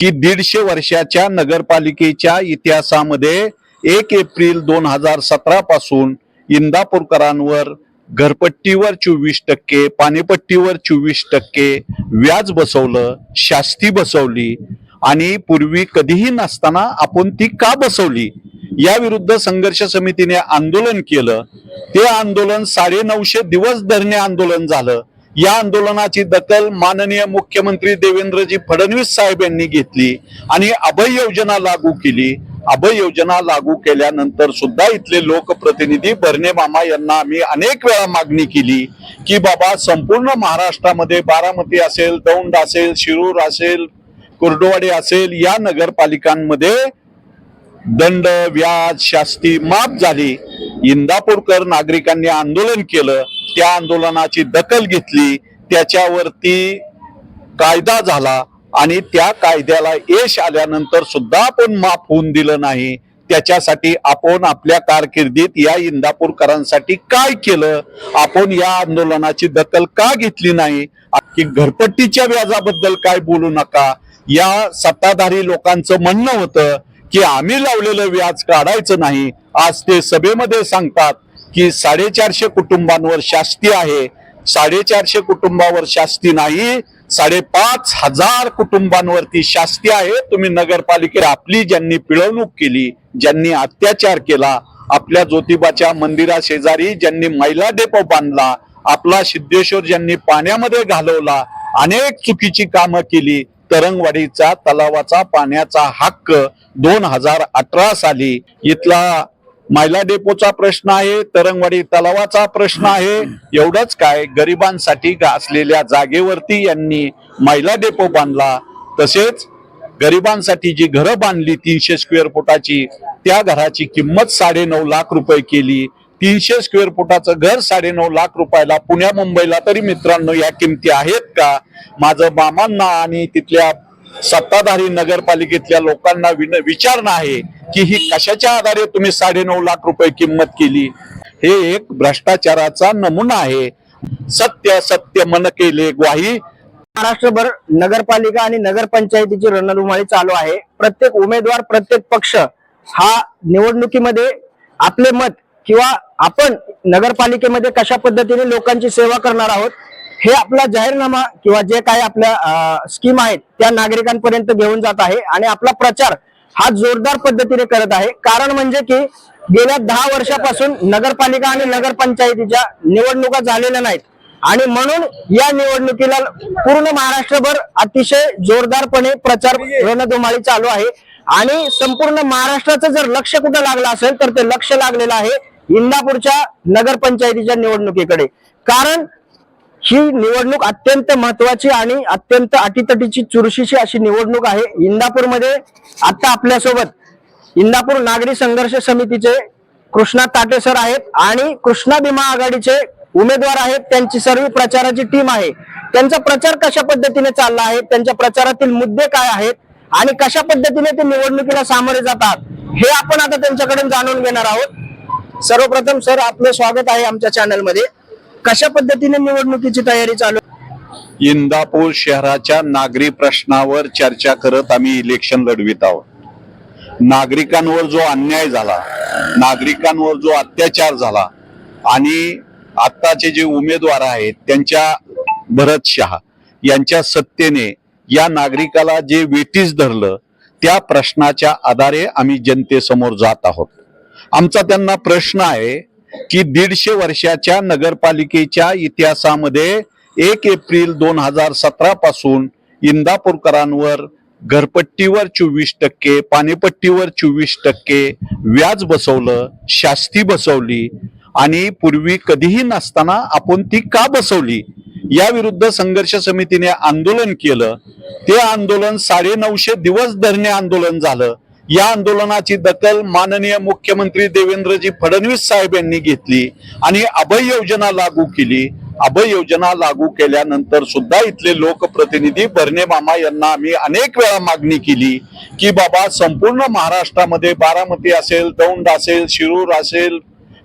की दीडशे वर्षाच्या नगरपालिकेच्या इतिहासामध्ये एक एप्रिल दोन हजार सतरा पासून इंदापूरकरांवर घरपट्टीवर चोवीस टक्के पाणीपट्टीवर चोवीस टक्के व्याज बसवलं शास्ती बसवली आणि पूर्वी कधीही नसताना आपण ती का बसवली? या विरुद्ध संघर्ष समितीने आंदोलन केलं. ते आंदोलन साडे नऊशे दिवस धरणे आंदोलन झालं. या आंदोलनाची दखल माननीय मुख्यमंत्री देवेंद्रजी फडणवीस साहेब यांनी घेतली आणि अभय योजना लागू केली. अभय योजना लागू केल्यानंतर सुद्धा इथले लोकप्रतिनिधी बर्ने मामा यांना आम्ही अनेक वेळा मागणी केली की बाबा संपूर्ण महाराष्ट्रामध्ये बारामती असेल दौंड असेल शिरूर असेल कुर्डुवाडी असेल या नगरपालिकांमध्ये दंड व्याज शास्ती माफ झाली. इंदापूरकर नागरिकांनी आंदोलन केलं त्या आंदोलनाची दखल घेतली त्याच्यावरती कायदा झाला आणि त्या कायद्याला यश आल्यानंतर सुद्धा आपण माफ होऊन दिलं नाही. त्याच्यासाठी आपण आपल्या कारकिर्दीत या इंदापूरकरांसाठी काय केलं? आपण या आंदोलनाची दखल का घेतली नाही? की घरपट्टीच्या व्याजाबद्दल काय बोलू नका? या सत्ताधारी लोकांचं म्हणणं होतं की आम्ही लावलेलं व्याज काढायचं नाही. आज ते सभेमध्ये सांगतात की साडेचारशे कुटुंबांवर शास्ती आहे. साडेचारशे कुटुंबावर शास्ती नाही. साडेपाच हजार कुटुंबांवरती शास्ती आहे. तुम्ही नगरपालिकेत आपली ज्यांनी पिळवणूक केली ज्यांनी अत्याचार केला आपल्या ज्योतिबाच्या मंदिरा शेजारी ज्यांनी मैला डेपो बांधला आपला सिद्धेश्वर ज्यांनी पाण्यामध्ये घालवला अनेक चुकीची कामं केली तरंगवाडीचा तलावाचा पाण्याचा हक्क दोन हजार अठरा साली इथला मायला डेपोचा प्रश्न आहे तरंगवाडी तलावाचा प्रश्न आहे. एवढंच काय गरिबांसाठी असलेल्या जागेवरती यांनी मायला डेपो बांधला. तसेच गरिबांसाठी जी घरं बांधली तीनशे स्क्वेअर फुटाची त्या घराची किंमत साडे नऊ लाख रुपये केली. तीनशे स्क्वेअर फुटाचं घर साडे नऊ लाख रुपयाला पुण्या मुंबईला तरी मित्रांनो या किमती आहेत का? माझं मामांना आणि तिथल्या सत्ताधारी नगरपालिकेतल्या लोकांना विन विचारणं आहे की ही कशाच्या आधारे तुम्ही साडे नऊ लाख रुपये किंमत केली? हे एक भ्रष्टाचाराचा नमुना आहे. सत्य सत्य मन केले ग्वाही. महाराष्ट्रभर नगरपालिका आणि नगरपंचायतीची रणधुमाळी चालू आहे. प्रत्येक उमेदवार प्रत्येक पक्ष हा निवडणुकीमध्ये आपले मत किंवा आपण नगरपालिकेमध्ये कशा पद्धतीने लोकांची सेवा करणार आहोत हे आपला जाहीरनामा किंवा जे काही आपल्या स्कीम आहेत त्या नागरिकांपर्यंत घेऊन जात आहे आणि आपला प्रचार हा जोरदार पद्धतीने करत आहे. कारण म्हणजे की गेल्या दहा वर्षापासून नगरपालिका आणि नगरपंचायतीच्या निवडणुका झालेल्या नाहीत. आणि म्हणून या निवडणुकीला पूर्ण महाराष्ट्रभर अतिशय जोरदारपणे प्रचार रणधुमाळी चालू आहे. आणि संपूर्ण महाराष्ट्राचं जर लक्ष कुठं लागलं असेल तर ते लक्ष लागलेलं आहे इंदापूरच्या नगरपंचायतीच्या निवडणुकीकडे. कारण ही निवडणूक अत्यंत महत्वाची आणि अत्यंत अटीतटीची चुरशीची अशी निवडणूक आहे. इंदापूरमध्ये आता आपल्यासोबत इंदापूर नागरी संघर्ष समितीचे कृष्णा ताटे सर आहेत आणि कृष्णा भीमा आघाडीचे उमेदवार आहेत. त्यांची सर्व प्रचाराची टीम आहे. त्यांचा प्रचार कशा पद्धतीने चालला आहे? त्यांच्या प्रचारातील मुद्दे काय आहेत? आणि कशा पद्धतीने ते निवडणुकीला सामोरे जातात? हे आपण आता त्यांच्याकडून जाणून घेणार आहोत. सर्वप्रथम सर आपलं स्वागत आहे आमच्या चॅनलमध्ये. कशा पद्धतीने निवडणुकीची तयारी चालू इंदापूर शहराच्या नागरी प्रश्नावर चर्चा करत आम्ही इलेक्शन लढवित आहोत. नागरिकांवर जो अन्याय झाला नागरिकांवर जो अत्याचार झाला आणि आत्ताचे जे उमेदवार आहेत त्यांच्या भरत शहा यांच्या सत्तेने या नागरिकाला जे वेटीस धरलं त्या प्रश्नाच्या आधारे आम्ही जनतेसमोर जात आहोत. आमचा त्यांना प्रश्न आहे की दीडशे वर्षाच्या नगरपालिकेच्या इतिहासामध्ये एक एप्रिल दोन हजार सतरा पासून इंदापूरकरांवर घरपट्टीवर चोवीस टक्के पाणीपट्टीवर चोवीस टक्के व्याज बसवलं शास्ती बसवली आणि पूर्वी कधीही नसताना आपण ती का बसवली? या विरुद्ध संघर्ष समितीने आंदोलन केलं. ते आंदोलन साडे नऊशे दिवस धरणे आंदोलन झालं. या आंदोलनाची दखल माननीय मुख्यमंत्री देवेंद्रजी फडणवीस साहेब यांनी घेतली आणि अभय योजना लागू केली. अभय योजना लागू केल्यानंतर सुद्धा इथले लोकप्रतिनिधी बर्ने मामा यांना आम्ही अनेक वेळा मागणी केली की बाबा संपूर्ण महाराष्ट्रामध्ये बारामती असेल दौंड असेल शिरूर असेल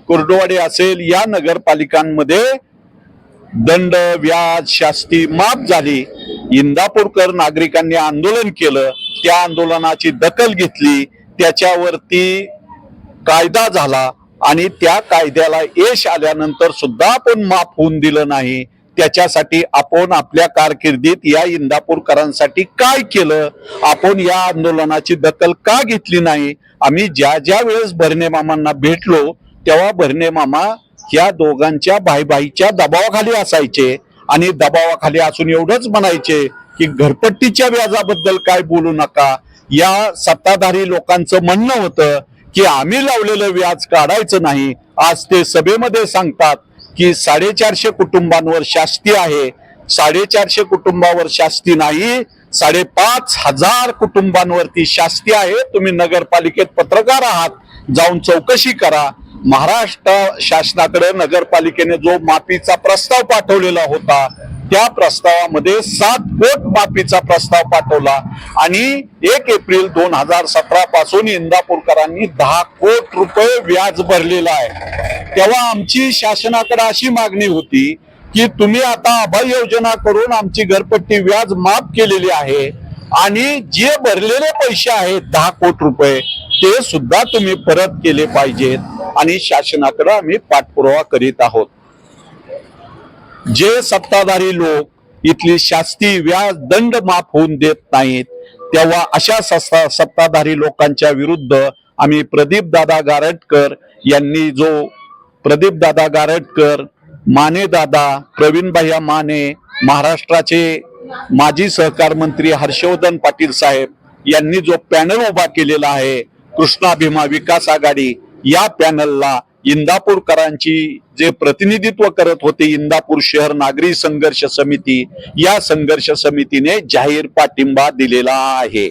कुर्डुवाडी असेल या नगरपालिकांमध्ये दंड व्याज शास्ती माफ झाली. इंदापूरकर नागरिकांनी आंदोलन केलं त्या आंदोलनाची दखल घेतली त्याच्यावरती कायदा झाला आणि त्या कायद्याला यश आल्यानंतर सुद्धा आपण माफ होऊन दिलं नाही. त्याच्यासाठी आपण आपल्या कारकिर्दीत या इंदापूरकरांसाठी काय केलं? आपण या आंदोलनाची दखल का घेतली नाही? आम्ही ज्या ज्या वेळेस भरणे मामांना भेटलो तेव्हा भरणे मामा या दोघांच्या भाईभाईच्या दबावाखाली असायचे. आणि दबावाखाली असून एवढंच म्हणायचे की घरपट्टीच्या व्याजाबद्दल काय बोलू नका. या सत्ताधारी लोकांचं म्हणणं होतं की आम्ही लावलेलं व्याज काढायचं नाही. आज ते सभेमध्ये सांगतात की साडेचारशे कुटुंबांवर शास्ती आहे. साडेचारशे कुटुंबावर शास्ती नाही. साडेपाच हजार कुटुंबांवरती शास्ती आहे. तुम्ही नगरपालिकेत पत्रकार आहात. जाऊन चौकशी करा. महाराष्ट्र शासनाकडे नगरपालिकेने जो माफीचा प्रस्ताव पाठवलेला होता त्या प्रस्तावामध्ये सात कोट माफीचा प्रस्ताव पाठवला आणि एक एप्रिल दोन हजार सतरा पासून इंदापूरकरांनी दहा कोट रुपये व्याज भरलेला आहे. तेव्हा आमची शासनाकडे अशी मागणी होती की तुम्ही आता अभय योजना करून आमची घरपट्टी व्याज माफ केलेली आहे आणि जे भरलेले पैसे आहेत दहा कोट रुपये ते सुद्धा तुम्ही परत केले पाहिजेत आणि शासनाकडे आम्ही पाठपुरावा करीत आहोत. जे सत्ताधारी लोक इथली शास्ती व्याज दंड माफ होऊन देत नाहीत तेव्हा अशा सत्ता सत्ताधारी लोकांच्या विरुद्ध आम्ही प्रदीप दादा गारटकर यांनी जो प्रदीप दादा गारटकर माने दादा प्रवीण भैया माने महाराष्ट्राचे माजी सहकार मंत्री हर्षवर्धन पाटील साहेब यांनी जो पॅनल उभा केलेला आहे कृष्णा भीमा विकास आघाडी या पॅनलला इंदापूरकरांची जे प्रतिनिधित्व करत होते इंदापूर शहर नागरी संघर्ष समिती या संघर्ष समितीने जाहीर पाठिंबा दिलेला आहे.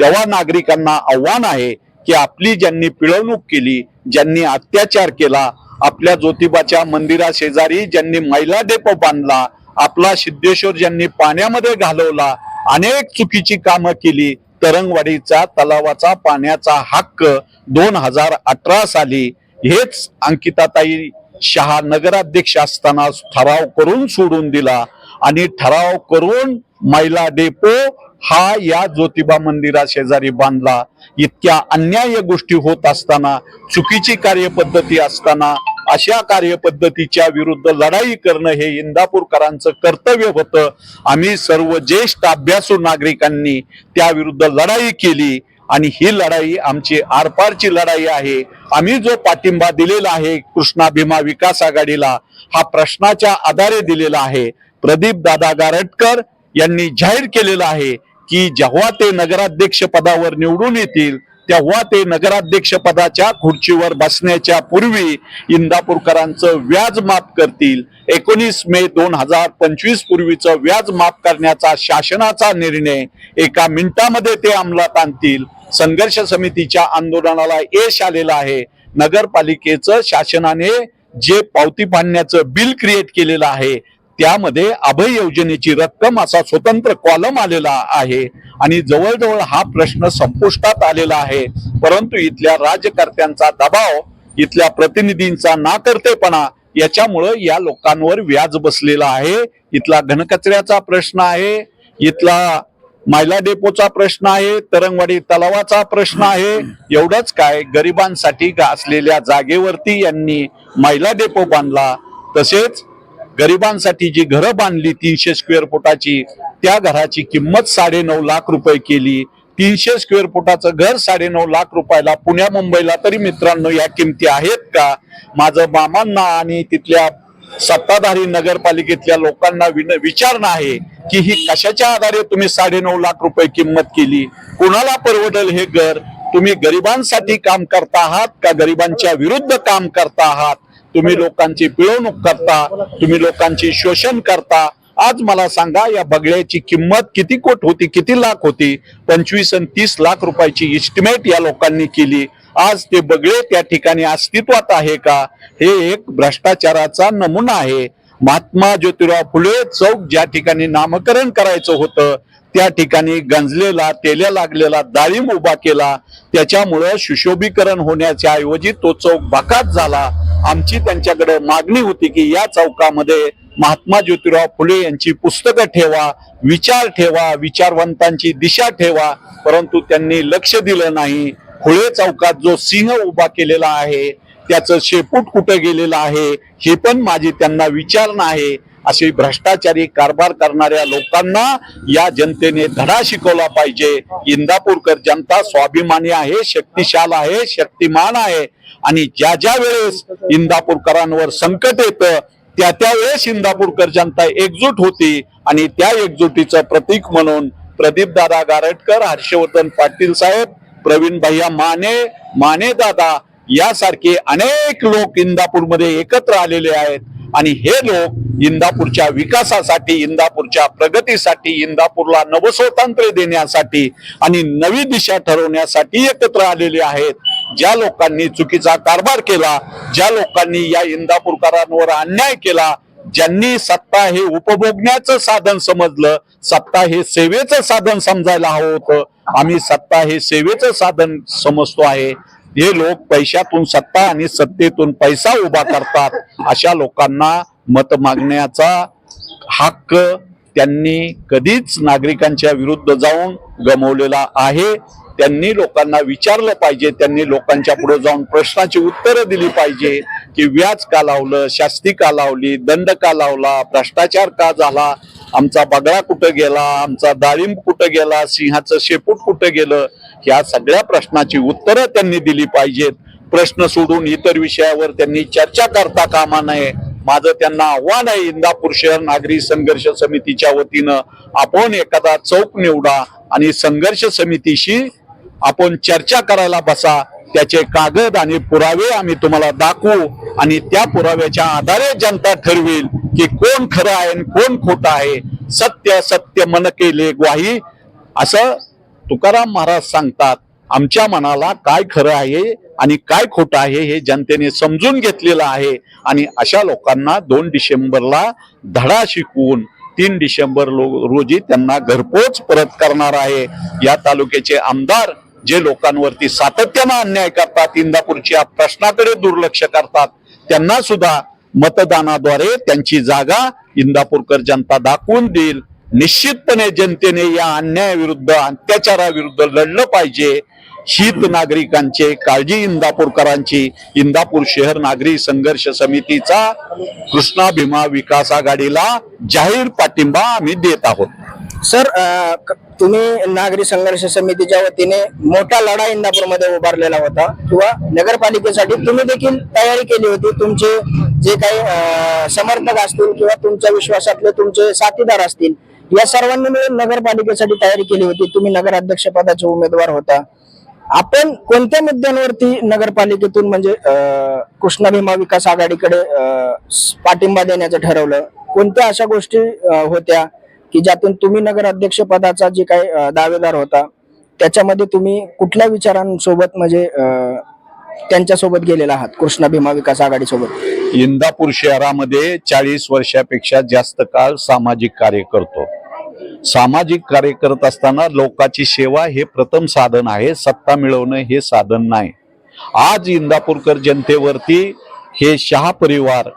तेव्हा नागरिकांना आव्हान आहे की आपली ज्यांनी पिळवणूक केली ज्यांनी अत्याचार केला आपल्या ज्योतिबाच्या मंदिरा शेजारी ज्यांनी मैला डेपो बांधला आपला सिद्धेश्वर ज्यांनी पाण्यामध्ये घालवला अनेक चुकीची कामं केली तरंगवाडीचा तलावाचा पाण्याचा हक्क दोन हजार अठरा साली हेच अंकिताताई शहा नगराध्यक्ष असताना ठराव करून सोडून दिला. आणि ठराव करून मैला डेपो हा या ज्योतिबा मंदिरा शेजारी बांधला. इतक्या अन्याय गोष्टी होत असताना चुकीची कार्यपद्धती असताना अशा कार्यपद्धतीच्या विरुद्ध लढाई करणं हे इंदापूरकरांचं कर्तव्य होतं. आम्ही सर्व ज्येष्ठ अभ्यासू नागरिकांनी त्या विरुद्ध लढाई केली आणि ही लढाई आमची आरपारची लढाई आहे. आम्ही जो पाठिंबा दिलेला आहे कृष्णा भीमा विकास आघाडीला हा प्रश्नाच्या आधारे दिलेला आहे. प्रदीप दादा गारटकर यांनी जाहीर केलेलं आहे की जेव्हा ते नगराध्यक्ष पदावर निवडून येतील तेव्हा ते नगराध्यक्ष पदाच्या खुर्चीवर बसण्याच्या पूर्वी इंदापूरकरांचं व्याज माफ करतील. एकोणीस मे दोन हजार पंचवीस पूर्वीचं व्याज माफ करण्याचा शासनाचा निर्णय एका मिनिटामध्ये ते अंमलात आणतील. संघर्ष समितीच्या आंदोलनाला यश आलेलं आहे. नगरपालिकेचं शासनाने जे पावती बांधण्याचं बिल क्रिएट केलेलं आहे त्यामध्ये अभय योजनेची रक्कम असा स्वतंत्र कॉलम आलेला आहे. आणि जवळजवळ हा प्रश्न संपुष्टात आलेला आहे. परंतु इथल्या राजकर्त्यांचा दबाव इथल्या प्रतिनिधींचा नाकर्तेपणा याच्यामुळं या लोकांवर व्याज बसलेला आहे. इथला घनकचऱ्याचा प्रश्न आहे. इथला मायला डेपोचा प्रश्न आहे. तरंगवाडी तलावाचा प्रश्न आहे. एवढंच काय गरिबांसाठी असलेल्या जागेवरती यांनी मायला डेपो बांधला. तसेच गरिबांसाठी जी घरं बांधली तीनशे स्क्वेअर फुटाची त्या घराची किंमत साडेनऊ लाख रुपये केली. तीनशे स्क्वेअर फुटाचं घर साडेनऊ लाख रुपयाला पुण्या मुंबईला तरी मित्रांनो या किमती आहेत का? माझं मामांना आणि तिथल्या सत्ताधारी नगरपालिकेतल्या लोकांना विन विचारणं आहे की ही कशाच्या आधारे तुम्ही साडेनऊ लाख रुपये किंमत केली? कोणाला परवडेल हे घर? तुम्ही गरिबांसाठी काम करता आहात का गरिबांच्या विरुद्ध काम करता आहात? तुम्ही लोकांची पिळवणूक करता तुम्ही लोकांची शोषण करता. आज मला सांगा या बगड्याची किंमत किती कोट होती किती लाख होती? पंचवीस आणि तीस लाख रुपयाची इस्टिमेट या लोकांनी केली. आज ते बगळे त्या ठिकाणी अस्तित्वात आहे का? हे एक भ्रष्टाचाराचा नमुना आहे. महात्मा ज्योतिराव फुले चौक ज्या ठिकाणी नामकरण करायचं होतं त्या ठिकाणी गंजलेला तेल्या लागलेला डाळिंब उभा केला. त्याच्यामुळं सुशोभीकरण होण्याच्या ऐवजी तो चौक बाकात झाला. आमची त्यांच्याकडे मागणी होती की या चौकामध्ये महात्मा ज्योतिराव फुले यांची पुस्तकं ठेवा विचार ठेवा विचारवंतांची दिशा ठेवा परंतु त्यांनी लक्ष दिलं नाही. फुले चौकात जो सिंह उभा केलेला आहे त्याचं शेपूट कुठं गेलेलं आहे हे पण माझी त्यांना विचारणा आहे. अशी भ्रष्टाचारी कारभार करणाऱ्या लोकांना या जनतेने धडा शिकवला पाहिजे. इंदापूरकर जनता स्वाभिमानी आहे शक्तिशाल आहे शक्तिमान आहे. आणि ज्या ज्या वेळेस इंदापूरकरांवर संकट येतं त्या त्यावेळेस इंदापूरकर जनता एकजूट होती. आणि त्या एकजुटीचं प्रतीक म्हणून प्रदीप दादा गारटकर हर्षवर्धन पाटील साहेब प्रवीण भैया माने माने दादा यासारखे अनेक लोक इंदापूरमध्ये एकत्र आलेले आहेत. आणि हे लोक इंदापूरच्या विकासासाठी इंदापूरच्या प्रगतीसाठी इंदापूरला नवस्वतंत्र देण्यासाठी आणि नवी दिशा ठरवण्यासाठी एकत्र आलेले आहेत. ज्या लोकांनी चुकीचा कारभार केला ज्या लोकांनी या इंदापूरकरांवर अन्याय केला ज्यांनी सत्ता हे उपभोगण्याचं साधन समजलं सत्ता हे सेवेचं साधन समजायला हवं होतं. आम्ही सत्ता हे सेवेचं साधन समजतो आहे. हे लोक पैशातून सत्ता आणि सत्तेतून पैसा उभा करतात अशा लोकांना मत मागण्याचा हक्क त्यांनी कधीच नागरिकांच्या विरुद्ध जाऊन गमवलेला आहे. त्यांनी लोकांना विचारलं पाहिजे त्यांनी लोकांच्या पुढे जाऊन प्रश्नाची उत्तरं दिली पाहिजे की व्याज का लावलं शास्ती का लावली दंड का लावला भ्रष्टाचार का झाला आमचा बगळा कुठं गेला आमचा डाळिंब कुठं गेला सिंहाचं शेपूट कुठं गेलं या सगळ्या प्रश्नाची उत्तरं त्यांनी दिली पाहिजेत. प्रश्न सोडून इतर विषयावर त्यांनी चर्चा करता कामा नये. माझं त्यांना आव्हान आहे इंदापूर शहर नागरी संघर्ष समितीच्या वतीनं आपण एखादा चौक निवडा आणि संघर्ष समितीशी आपण चर्चा करायला बसा. त्याचे कागद आणि पुरावे आम्ही तुम्हाला दाखवू आणि त्या पुराव्याच्या आधारे जनता ठरवेल की कोण खरं आहे आणि कोण खोटं आहे. सत्य सत्य मन केले ग्वाही. असं तुकाराम महाराज सांगतात आमच्या मनाला काय खरं आहे आणि काय खोटं आहे हे जनतेने समजून घेतलेलं आहे. आणि अशा लोकांना दोन डिसेंबरला धडा शिकवून तीन डिसेंबर रोजी त्यांना घरपोच परत करणार आहे. या तालुक्याचे आमदार जे लोकांवरती सातत्यानं अन्याय करतात इंदापूरच्या प्रश्नाकडे दुर्लक्ष करतात त्यांना सुद्धा मतदानाद्वारे त्यांची जागा इंदापूरकर जनता दाखवून देईल. निश्चितपणे जनतेने या अन्यायाविरुद्ध अत्याचाराविरुद्ध लढलं पाहिजे. शीत नागरिकांचे काळजी इंदापूरकरांची इंदापूर शहर नागरी संघर्ष समितीचा कृष्णा भीमा विकास आघाडीला जाहीर पाठिंबा आम्ही देत आहोत. सर तुम्ही नागरी संघर्ष समितीच्या वतीने मोठा लढा इंदापूरमध्ये उभारलेला होता किंवा नगरपालिकेसाठी तुम्ही देखील तयारी केली होती. तुमचे जे काही समर्थक असतील किंवा तुमच्या विश्वासातले तुमचे साथीदार असतील या सर्वांनी मिळून नगरपालिकेसाठी तयारी केली होती. तुम्ही नगराध्यक्ष पदाचे उमेदवार होता. आपण कोणत्या मुद्द्यांवरती नगरपालिकेतून म्हणजे कृष्णा भीमा विकास आघाडीकडे अं, पाठिंबा देण्याचं ठरवलं? कोणत्या अशा गोष्टी होत्या की ज्यातून तुम्ही नगराध्यक्ष पदाचा जे काही दावेदार होता त्याच्यामध्ये तुम्ही कुठल्या विचारांसोबत म्हणजे त्यांच्यासोबत गेलेला आहात? कृष्णा भीमा विकास आघाडीसोबत. इंदापूर शहरामध्ये चाळीस वर्षापेक्षा जास्त काळ सामाजिक कार्य करतो. सामाजिक कार्य करत असताना लोकांची सेवा हे प्रथम साधन आहे सत्ता मिळवणं हे साधन नाही. आज इंदापूरकर जनतेवरती हे शहा परिवार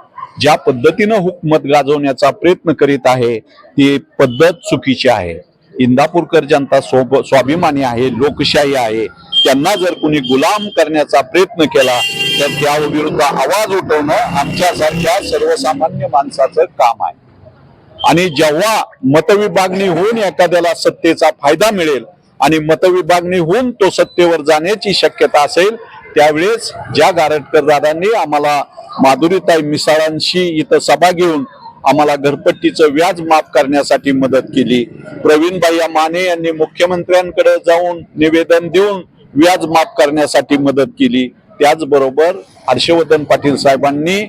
ज्या पद्धतीनं हुकमत गाजवण्याचा प्रयत्न करीत आहे ती पद्धत चुकीची आहे. इंदापूरकर जनता सोब स्वाभिमानी आहे लोकशाही आहे. त्यांना जर कुणी गुलाम करण्याचा प्रयत्न केला तर त्या विरुद्ध आवाज उठवणं आमच्यासारख्या सर्वसामान्य माणसाचं काम आहे. आणि जेव्हा मतविभागणी होऊन एखाद्याला सत्तेचा फायदा मिळेल आणि मतविभागणी होऊन तो सत्तेवर जाण्याची शक्यता असेल त्यावेळेस ज्या गारटकर दादांनी आम्हाला माधुरीताई मिसाळांशी इथं सभा घेऊन आम्हाला घरपट्टीचं व्याज माफ करण्यासाठी मदत केली. प्रवीणबाई माने यांनी मुख्यमंत्र्यांकडे जाऊन निवेदन देऊन व्याज माफ करण्यासाठी मदत केली. त्याचबरोबर हर्षवर्धन पाटील साहेबांनी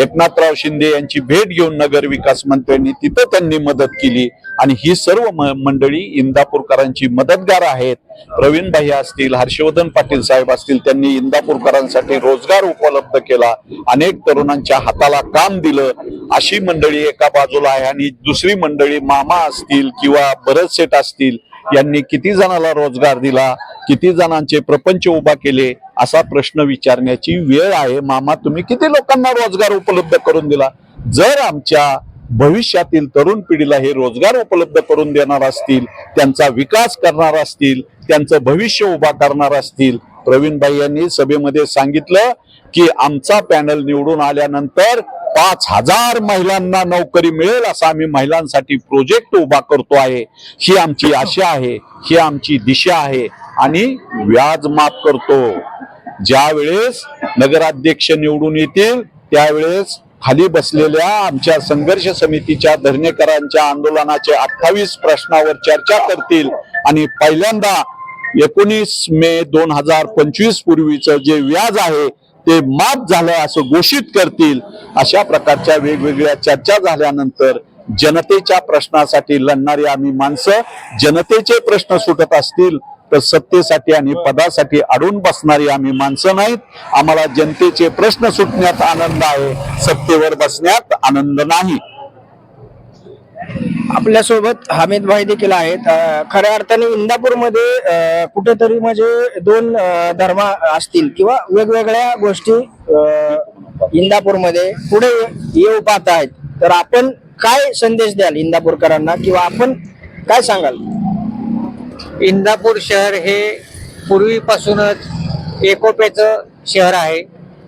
एकनाथराव शिंदे यांची भेट घेऊन नगर विकास मंत्र्यांनी तिथं त्यांनी मदत केली. आणि ही सर्व म- मंडळी इंदापूरकरांची मदतगार आहेत. प्रवीण भाई असतील हर्षवर्धन पाटील साहेब असतील त्यांनी इंदापूरकरांसाठी रोजगार उपलब्ध केला. अनेक तरुणांच्या हाताला काम दिलं. अशी मंडळी एका बाजूला आहे आणि दुसरी मंडळी मामा असतील किंवा भरत असतील यांनी किती जणाला रोजगार दिला किती जणांचे प्रपंच उभा केले असा प्रश्न विचारण्याची वेळ आहे. मामा तुम्ही किती लोकांना रोजगार उपलब्ध करून दिला? जर आमच्या भविष्यातील तरुण पिढीला हे रोजगार उपलब्ध करून देणार असतील त्यांचा विकास करणार असतील त्यांचं भविष्य उभा करणार असतील प्रवीणबाई यांनी सभेमध्ये सांगितलं की आमचा पॅनल निवडून आल्यानंतर पाच हजार महिलांना नोकरी मिळेल असा आम्ही महिलांसाठी प्रोजेक्ट उभा करतो आहे. ही आमची आशा आहे ही आमची दिशा आहे आणि व्याज माफ करतो. ज्या वेळेस नगराध्यक्ष निवडून येतील त्यावेळेस खाली बसलेल्या आमच्या संघर्ष समितीच्या धरणेकरांच्या आंदोलनाच्या अठ्ठावीस प्रश्नावर चर्चा करतील आणि पहिल्यांदा एकोणीस मे दोन हजार पंचवीस पूर्वीचं जे व्याज आहे ते माफ झालं असं घोषित करतील अशा प्रकारच्या वेगवेगळ्या चर्चा झाल्यानंतर जनतेच्या प्रश्नासाठी लढणारी आम्ही माणसं जनतेचे प्रश्न सुटत असतील तर सत्तेसाठी आणि पदासाठी अडून बसणारी आम्ही माणसं नाहीत. आम्हाला जनतेचे प्रश्न सुटण्यात आनंद आहे सत्तेवर बसण्यात आनंद नाही. आपल्यासोबत हमीद भाई देखील आहेत. खऱ्या अर्थाने इंदापूरमध्ये कुठेतरी म्हणजे दोन धर्म असतील किंवा वेगवेगळ्या गोष्टी इंदापूरमध्ये पुढे येऊ पाहत आहेत. तर आपण काय संदेश द्याल इंदापूरकरांना किंवा आपण काय सांगाल? इंदापूर शहर हे पूर्वीपासूनच एकोप्याचं शहर आहे.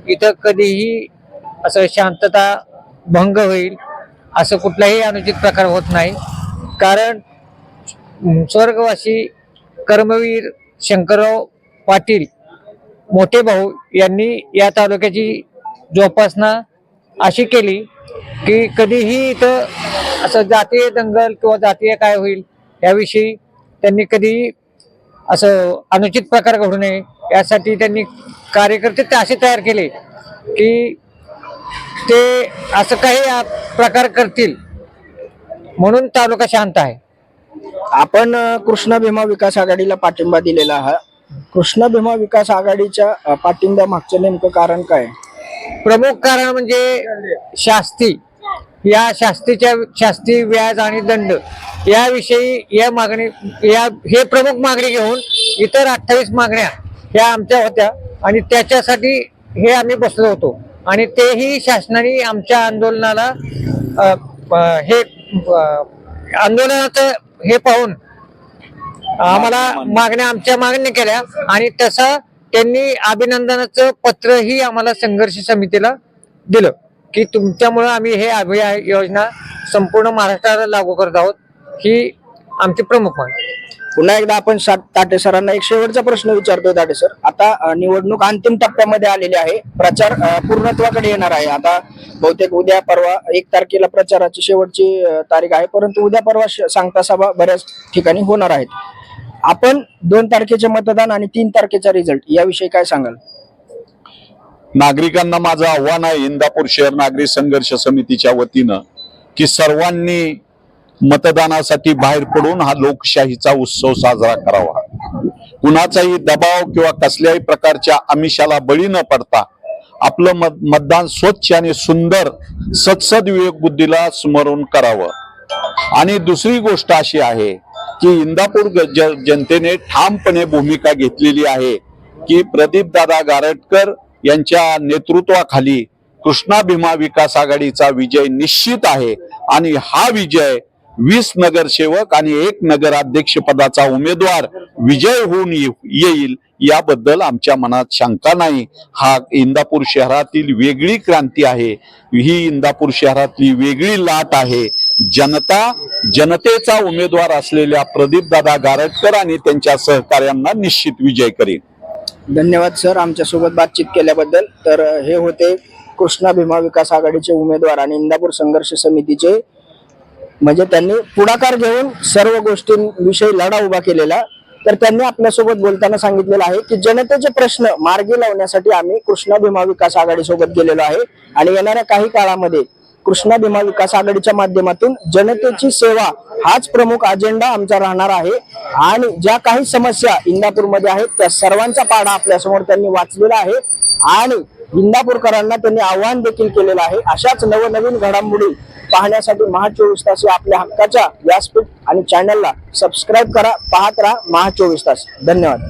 इथं कधीही असं शांतता भंग होईल. असं कुठलाही अनुचित प्रकार होत नाही. कारण स्वर्गवासी कर्मवीर शंकरराव पाटील मोठे भाऊ यांनी या तालुक्याची जोपासना अशी केली की कधीही इथं असं जातीय दंगल किंवा जातीय काय होईल याविषयी त्यांनी कधी असं अनुचित प्रकार घडू नये. यासाठी त्यांनी कार्यकर्ते असे तयार केले की ते असं काही प्रकार करतील. म्हणून तालुका शांत आहे. आपण कृष्णा भीमा विकास आघाडीला पाठिंबा दिलेला आहात कृष्णा भीमा विकास आघाडीच्या पाठिंब्या मागचं नेमकं कारण काय? प्रमुख कारण म्हणजे शास्ती. या शास्तीच्या शास्ती व्याज आणि दंड याविषयी या मागणी या हे प्रमुख मागणी घेऊन इतर अठ्ठावीस मागण्या ह्या आमच्या होत्या आणि त्याच्यासाठी हे आम्ही बसलो होतो. आणि तेही शासनाने आमच्या आंदोलनाला हे आंदोलनाचं हे पाहून आम्हाला मागण्या आमच्या मागण्या केल्या आणि तसं त्यांनी अभिनंदनाचं पत्रही आम्हाला संघर्ष समितीला दिलं की तुमच्यामुळं आम्ही हे अभियान योजना संपूर्ण महाराष्ट्राला लागू करत आहोत ही आमची प्रमुख मागणी. पुन्हा एकदा आपण ताटे सरांना एक शेवटचा प्रश्न विचारतोय ताटे सर. आता निवडणूक अंतिम टप्प्यामध्ये आलेली आहे. प्रचार पूर्णत्वाकडे येणार आहे. आता बहुतेक उद्या परवा एक तारखेला प्रचाराची शेवटची तारीख आहे. परंतु उद्या परवा श- सांगता सभा बऱ्याच ठिकाणी होणार आहेत. आपण दोन तारखेचे मतदान आणि तीन तारखेचा रिझल्ट याविषयी काय सांगाल? नागरिकांना माझं आव्हान आहे इंदापूर शहर नागरिक संघर्ष समितीच्या वतीनं की सर्वांनी मतदानासाठी बाहेर पडून हा लोकशाहीचा उत्सव साजरा करावा. कुणाचाही दबाव किंवा कसल्याही प्रकारच्या आमिषाला बळी न पडता आपलं मत मतदान स्वच्छ आणि सुंदर सत्सद विवेक बुद्धीला स्मरण करावं. आणि दुसरी गोष्ट अशी आहे की इंदापूर जनतेने ठामपणे भूमिका घेतलेली आहे की प्रदीप दादा गारटकर यांच्या नेतृत्वाखाली कृष्णा भीमा विकास आघाडीचा विजय निश्चित आहे आणि हा विजय वीस नगरसेवक आणि एक नगराध्यक्ष पदाचा उमेदवार विजय होऊन ये- येईल याबद्दल आमच्या मनात शंका नाही. हा इंदापूर शहरातील वेगळी क्रांती आहे. ही इंदापूर शहरातली वेगळी लाट आहे. जनता जनतेचा उमेदवार असलेल्या प्रदीपदादा गारटकर आणि त्यांच्या सहकार्यांना निश्चित विजय करेल धन्यवाद सर. आमच्यासोबत बातचीत केल्याबद्दल. तर हे होते कृष्णा भीमा विकास आघाडीचे उमेदवार आणि इंदापूर संघर्ष समितीचे म्हणजे त्यांनी पुढाकार घेऊन सर्व गोष्टींविषयी लढा उभा केलेला. तर त्यांनी आपल्यासोबत बोलताना सांगितलेलं आहे की जनतेचे प्रश्न मार्गी लावण्यासाठी आम्ही कृष्णा भीमा विकास आघाडी सोबत गेलेलो आहे. आणि येणाऱ्या काही काळामध्ये कृष्णा भीमा विकास आघाडीच्या माध्यमातून जनतेची सेवा हाच प्रमुख अजेंडा आमचा राहणार आहे. आणि ज्या काही समस्या इंदापूरमध्ये आहेत त्या सर्वांचा पाडा आपल्यासमोर त्यांनी वाचलेला आहे. आणि इंदापूरकरांना त्यांनी आव्हान देखील केलेलं आहे. अशाच नवनवीन घडामोडी पाहण्यासाठी महा चोवीस तास या आपल्या हक्काच्या व्यासपीठ आणि चॅनलला सबस्क्राईब करा पाहत राहा महा चोवीस तास. धन्यवाद.